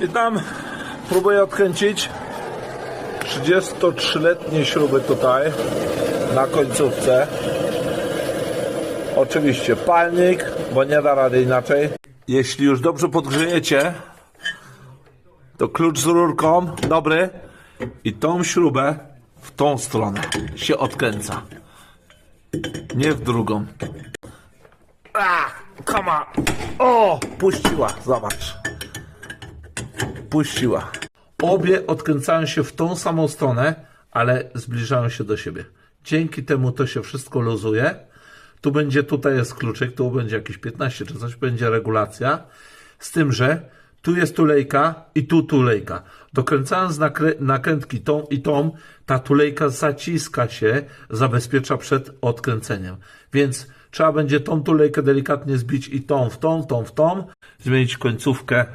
I tam próbuję odkręcić 33-letnie śruby tutaj na końcówce. Oczywiście palnik, bo nie da rady inaczej. Jeśli już dobrze podgrzejecie, to klucz z rurką, dobry, i tą śrubę w tą stronę się odkręca. Nie w drugą. A, come on. O, puściła, zobacz. Obie odkręcają się w tą samą stronę, ale zbliżają się do siebie. Dzięki temu to się wszystko luzuje. Tu będzie, tutaj jest kluczyk, tu będzie jakieś 15 czy coś, będzie regulacja. Z tym, że tu jest tulejka i tu tulejka. Dokręcając nakrę- nakrętki tą i tą, ta tulejka zaciska się, zabezpiecza przed odkręceniem. Więc trzeba będzie tą tulejkę delikatnie zbić i tą w tą, tą w tą, zmienić końcówkę